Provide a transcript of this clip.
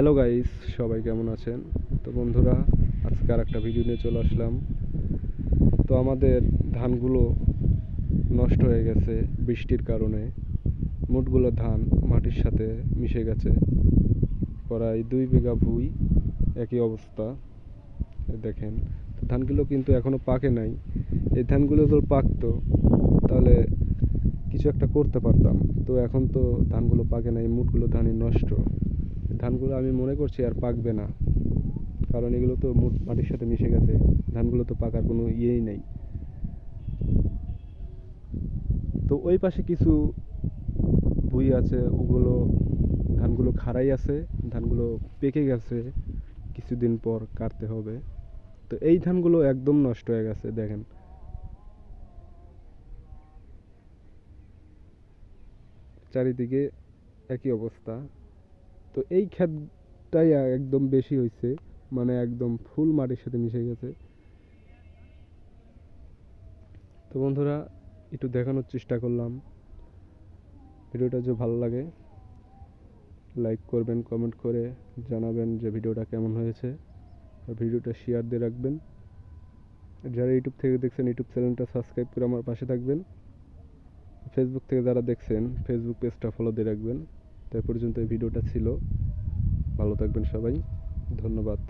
Hello guys সবাই কেমন আছেন? তো বন্ধুরা, আজকে আর একটা ভিডিও নিয়ে চলে আসলাম। তো আমাদের ধানগুলো নষ্ট হয়ে গেছে বৃষ্টির কারণে। মুটগুলো ধান মাটির সাথে মিশে গেছে। প্রায় দুই বিঘা ভুই একই অবস্থা। দেখেন, তো ধানগুলো কিন্তু এখনও পাকে নাই। এই ধানগুলো যদি পাকতো, তাহলে কিছু একটা করতে পারতাম। তো এখন তো ধানগুলো পাকে নাই, মুটগুলো ধানই নষ্ট। ধানগুলো আমি মনে করছি আর পাকবে না। কারণ এগুলো তো মুট মাটির সাথে মিশে গেছে। ধানগুলো তো পাকার কোনো ইয়েই নেই। তো ওই পাশে কিছু ভুই আছে, ওগুলো ধানগুলো খাড়াই আছে, ধানগুলো পেকে গেছে। কিছুদিন পর কাটতে হবে। তো এই ধানগুলো একদম নষ্ট হয়ে গেছে, দেখেন। চারিদিকে একই অবস্থা। তো এই ক্ষেতটাই একদম বেশি হয়েছে মানে একদম ফুল মাটির সাথে মিশে গেছে। তো বন্ধুরা, একটু দেখানোর চেষ্টা করলাম। ভিডিওটা যদি ভালো লাগে, লাইক করবেন, কমেন্ট করে জানাবেন যে ভিডিওটা কেমন হয়েছে। আর ভিডিওটা শেয়ার দিয়ে রাখবেন। যারা ইউটিউব থেকে দেখছেন, ইউটিউব চ্যানেলটা সাবস্ক্রাইব করে আমার পাশে থাকবেন। ফেসবুক থেকে যারা দেখছেন ফেসবুক পেজটা ফলো দিয়ে রাখবেন। তাই পর্যন্ত এই ভিডিওটা ছিল। ভালো থাকবেন সবাই। ধন্যবাদ।